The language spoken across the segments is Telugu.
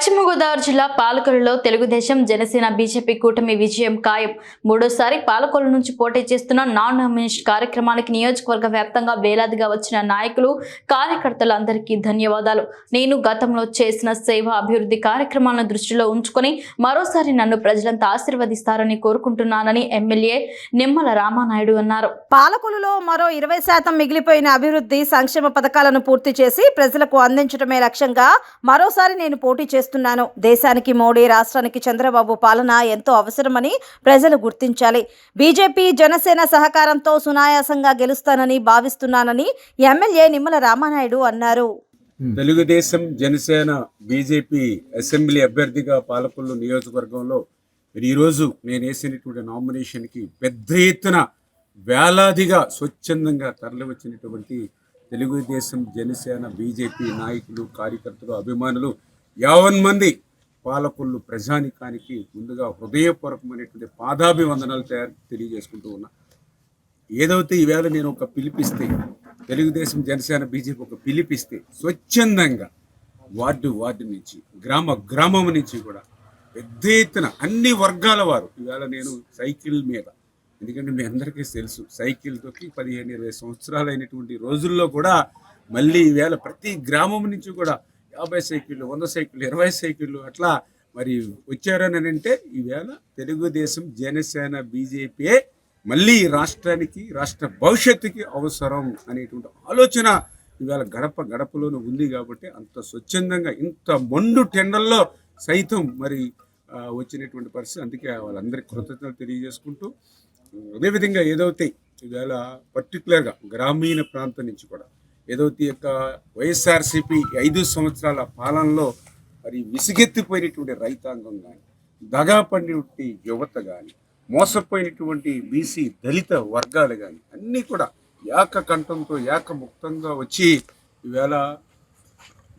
పశ్చిమ గోదావరి జిల్లా పాలకొల్లులో తెలుగుదేశం జనసేన బీజేపీ కూటమి విజయం ఖాయం. మూడోసారి పాలకొల్లు నుంచి పోటీ చేస్తున్న నాన్ నామినేషన్ కార్యక్రమానికి నియోజకవర్గ వ్యాప్తంగా వేలాదిగా వచ్చిన నాయకులు కార్యకర్తలందరికీ ధన్యవాదాలు. నేను గతంలో చేసిన సేవ అభివృద్ధి కార్యక్రమాలను దృష్టిలో ఉంచుకొని మరోసారి నన్ను ప్రజలంతా ఆశీర్వదిస్తారని కోరుకుంటున్నానని ఎమ్మెల్యే నిమ్మల రామానాయుడు అన్నారు. పాలకొలులో మరో ఇరవై శాతం మిగిలిపోయిన అభివృద్ధి సంక్షేమ పథకాలను పూర్తి చేసి ప్రజలకు అందించడమే లక్ష్యంగా మరోసారి నేను పోటీ చేస్తున్నాను దేశానికి మోడీ రాష్ట్రానికి చంద్రబాబు పాలన ఎంతో అవసరమని ప్రజలు గుర్తించాలి. బీజేపీ జనసేన సహకారంతో సునాయాసంగా గెలుస్తానని భావిస్తున్నానని ఎమ్మెల్యే నిమ్మల రామానాయుడు అన్నారు. తెలుగుదేశం జనసేన బీజేపీ అసెంబ్లీ అభ్యర్థిగా పాలకొల్లు నియోజకవర్గంలో మరి ఈరోజు నేను వేసినటువంటి నామినేషన్కి పెద్ద ఎత్తున వేలాదిగా స్వచ్ఛందంగా తరలివచ్చినటువంటి తెలుగుదేశం జనసేన బీజేపీ నాయకులు కార్యకర్తలు అభిమానులు యావన్ మంది పాలకొల్లు ప్రజానికానికి ముందుగా హృదయపూర్వకమైనటువంటి పాదాభివందనాలు తయారు తెలియజేసుకుంటూ ఉన్నా. ఏదైతే ఈవేళ నేను ఒక పిలిపిస్తే తెలుగుదేశం జనసేన బీజేపీ ఒక పిలిపిస్తే స్వచ్ఛందంగా వార్డు వార్డు నుంచి గ్రామ గ్రామం నుంచి కూడా పెద్ద ఎత్తున అన్ని వర్గాల వారు ఈవేళ నేను సైకిల్ మీద ఎందుకంటే మీ అందరికీ తెలుసు సైకిల్ తొక్కి పదిహేను ఇరవై సంవత్సరాలు అయినటువంటి రోజుల్లో కూడా మళ్ళీ ఈవేళ ప్రతి గ్రామం నుంచి కూడా యాభై సైకిళ్ళు వంద సైకిళ్ళు ఇరవై సైకిళ్ళు అట్లా మరి వచ్చారని అంటే ఈవేళ తెలుగుదేశం జనసేన బీజేపీ మళ్ళీ రాష్ట్రానికి రాష్ట్ర భవిష్యత్తుకి అవసరం అనేటువంటి ఆలోచన ఇవాళ గడప గడపలోనే ఉంది కాబట్టి అంత స్వచ్ఛందంగా ఇంత మొండు టెండల్లో సైతం మరి వచ్చినటువంటి పరిస్థితి. అందుకే వాళ్ళందరికీ కృతజ్ఞతలు తెలియజేసుకుంటూ అదేవిధంగా ఏదైతే ఇవాళ పర్టికులర్గా గ్రామీణ ప్రాంతం నుంచి కూడా ఏదైతే యొక్క వైఎస్ఆర్సీపీ ఐదు సంవత్సరాల పాలనలో మరి విసిగెత్తిపోయినటువంటి రైతాంగం కానీ దగా పడినటువంటి యువత కానీ మోసపోయినటువంటి బీసీ దళిత వర్గాలు కానీ అన్నీ కూడా ఏక కంఠంతో ఏకముక్తంగా వచ్చి ఈవేళ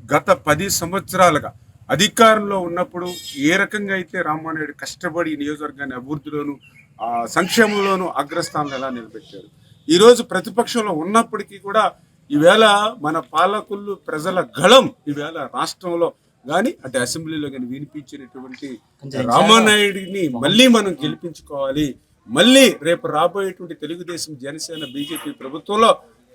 గత పది సంవత్సరాలుగా అధికారంలో ఉన్నప్పుడు ఏ రకంగా అయితే రామానాయుడు కష్టపడి నియోజకవర్గాన్ని అభివృద్ధిలోను ఆ, సంక్షేమంలోను అగ్రస్థానంలో ఎలా నిలబెట్టారు? ఈరోజు ప్రతిపక్షంలో ఉన్నప్పటికీ కూడా ఈవేళ మన పాలకులు ప్రజల గళం ఈవేళ రాష్ట్రంలో కానీ అటు అసెంబ్లీలో కానీ వినిపించినటువంటి రామానాయుడిని మళ్ళీ మనం గెలిపించుకోవాలి. మళ్ళీ రేపు రాబోయేటువంటి తెలుగుదేశం జనసేన బీజేపీ ప్రభుత్వంలో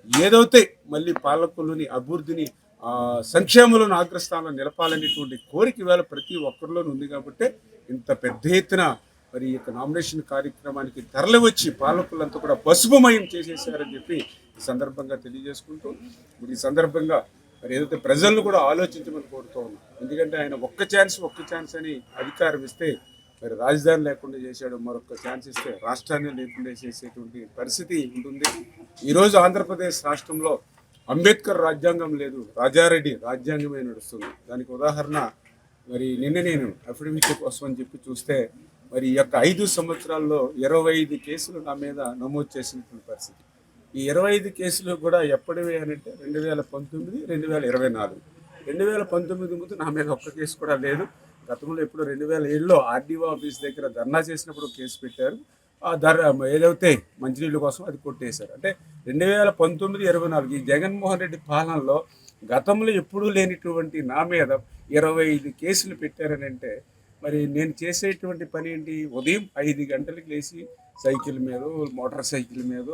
ఏదైతే మళ్ళీ పాలకులని అభివృద్ధిని ఆ, సంక్షేమంలోని అగ్రస్థానంలో నిలపాలనేటువంటి కోరిక వేళ ప్రతి ఒక్కరిలోనూ ఉంది కాబట్టి ఇంత పెద్ద ఎత్తున మరి ఈ యొక్క నామినేషన్ కార్యక్రమానికి తరలివచ్చి పాలకులంతా కూడా పసుపుమయం చేసేసారని చెప్పి ఈ సందర్భంగా తెలియజేసుకుంటూ మరి ఈ సందర్భంగా మరి ఏదైతే ప్రజలను కూడా ఆలోచించమని కోరుతూ ఉన్నాం. ఎందుకంటే ఆయన ఒక్క ఛాన్స్ ఒక్క ఛాన్స్ అని అధికారం ఇస్తే మరి రాజధాని లేకుండా చేశాడు మరొక ఛాన్స్ ఇస్తే రాష్ట్రాన్ని లేకుండా చేసేటువంటి పరిస్థితి ఉంటుంది. ఈరోజు ఆంధ్రప్రదేశ్ రాష్ట్రంలో అంబేద్కర్ రాజ్యాంగం లేదు రాజారెడ్డి రాజ్యాంగమే నడుస్తుంది. దానికి ఉదాహరణ మరి నిన్న నేను అఫిడవిట్ కోసం అని చెప్పి చూస్తే మరి ఈ యొక్క ఐదు సంవత్సరాల్లో ఇరవై ఐదు కేసులు నా మీద నమోదు చేసినటువంటి పరిస్థితి. ఈ ఇరవై ఐదు కేసులు కూడా ఎప్పటివి అని అంటే రెండు వేల పంతొమ్మిది రెండు వేల ఇరవై నాలుగు. రెండు వేల పంతొమ్మిది ముందు నా మీద ఒక్క కేసు కూడా లేదు. గతంలో ఎప్పుడు రెండు వేల ఏడులో ఆర్డీఓ ఆఫీస్ దగ్గర ధర్నా చేసినప్పుడు కేసు పెట్టారు. ఆ ధర ఏదైతే మంచినీళ్ళ కోసం అది కొట్టేశారు. అంటే రెండు వేల పంతొమ్మిది ఇరవై నాలుగు ఈ జగన్మోహన్ రెడ్డి పాలనలో గతంలో ఎప్పుడూ లేనిటువంటి నా మీద ఇరవై ఐదు కేసులు పెట్టారని అంటే మరి నేను చేసేటువంటి పని ఏంటి? ఉదయం ఐదు గంటలకు లేచి సైకిల్ మీద మోటార్ సైకిల్ మీద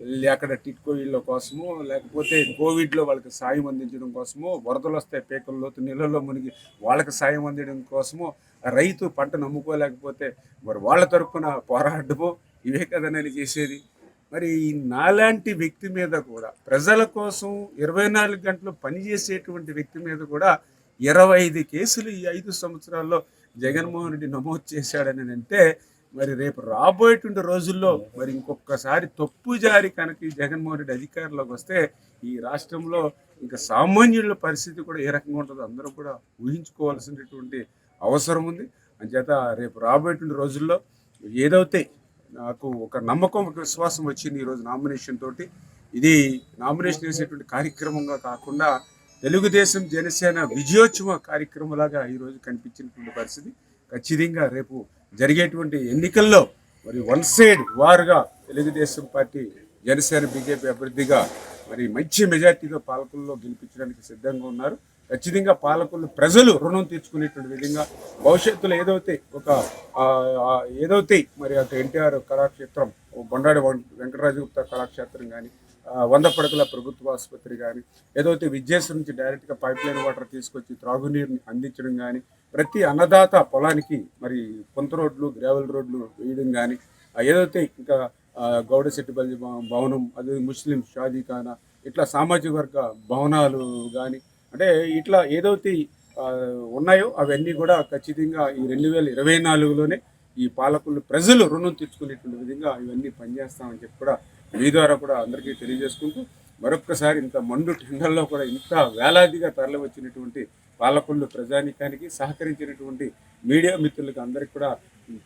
వెళ్ళి అక్కడ టిట్కో ఇళ్ళ కోసమో లేకపోతే కోవిడ్లో వాళ్ళకి సాయం అందించడం కోసమో వరదలు వస్తాయి పేకల్లో నీళ్ళల్లో నీళ్ళలో మునిగి వాళ్ళకి సాయం అందించడం కోసమో రైతు పంట నమ్ముకోలేకపోతే మరి వాళ్ళ తరపున పోరాడము ఇవే కదా నేను చేసేది. మరి ఈ నాలాంటి వ్యక్తి మీద కూడా ప్రజల కోసం ఇరవై నాలుగు గంటలు పనిచేసేటువంటి వ్యక్తి మీద కూడా ఇరవై ఐదు కేసులు ఈ ఐదు సంవత్సరాల్లో జగన్మోహన్ రెడ్డి నమోదు చేశాడని అంటే మరి రేపు రాబోయేటువంటి రోజుల్లో మరి ఇంకొకసారి తప్పు జారి కనుక ఈ జగన్మోహన్ రెడ్డి అధికారంలోకి వస్తే ఈ రాష్ట్రంలో ఇంకా సామాన్యుల పరిస్థితి కూడా ఏ రకంగా ఉంటుందో అందరూ కూడా ఊహించుకోవాల్సినటువంటి అవసరం ఉంది. అంచేత రేపు రాబోయేటువంటి రోజుల్లో ఏదైతే నాకు ఒక నమ్మకం ఒక విశ్వాసం వచ్చింది ఈరోజు నామినేషన్ తోటి ఇది నామినేషన్ వేసేటువంటి కార్యక్రమంగా కాకుండా తెలుగుదేశం జనసేన విజయోత్సవ కార్యక్రమంలాగా ఈరోజు కనిపించినటువంటి పరిస్థితి. ఖచ్చితంగా రేపు జరిగేటువంటి ఎన్నికల్లో మరి వన్ సైడ్ వారుగా తెలుగుదేశం పార్టీ జనసేన బీజేపీ అభ్యర్థిగా మరి మంచి మెజార్టీతో పాలకుల్లో గెలిపించడానికి సిద్ధంగా ఉన్నారు. ఖచ్చితంగా పాలకులు ప్రజలు రుణం తీర్చుకునేటువంటి విధంగా భవిష్యత్తులో ఏదైతే ఒక ఏదైతే మరి అటు ఎన్టీఆర్ కళాక్షేత్రం బొండాడి వెంకటరాజు గుప్తా కళాక్షేత్రం కానీ వంద పడకల ప్రభుత్వ ఆసుపత్రి కానీ ఏదైతే విద్యాసం నుంచి డైరెక్ట్గా పైప్ లైన్ వాటర్ తీసుకొచ్చి త్రాగునీరుని అందించడం కానీ ప్రతి అన్నదాత పొలానికి మరి కొంత రోడ్లు గ్రావెల్ రోడ్లు వేయడం కానీ ఏదైతే ఇంకా గౌడశెట్టి బల్లి భవనం అదే ముస్లిం షాదీఖానా ఇట్లా సామాజిక వర్గ భవనాలు కానీ అంటే ఇట్లా ఏదైతే ఉన్నాయో అవన్నీ కూడా ఖచ్చితంగా ఈ రెండు వేల ఇరవై నాలుగులోనే ఈ పాలకులు ప్రజలు రుణం తీర్చుకునేటువంటి విధంగా ఇవన్నీ పనిచేస్తామని చెప్పి కూడా మీ ద్వారా కూడా అందరికీ తెలియజేసుకుంటూ మరొక్కసారి ఇంత మండు టెండల్లో కూడా ఇంత వేలాదిగా తరలి వచ్చినటువంటి ప్రజానీకానికి సహకరించినటువంటి మీడియా మిత్రులకు అందరికి కూడా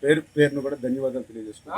పేరు పేరును కూడా ధన్యవాదాలు తెలియజేసుకుంటాం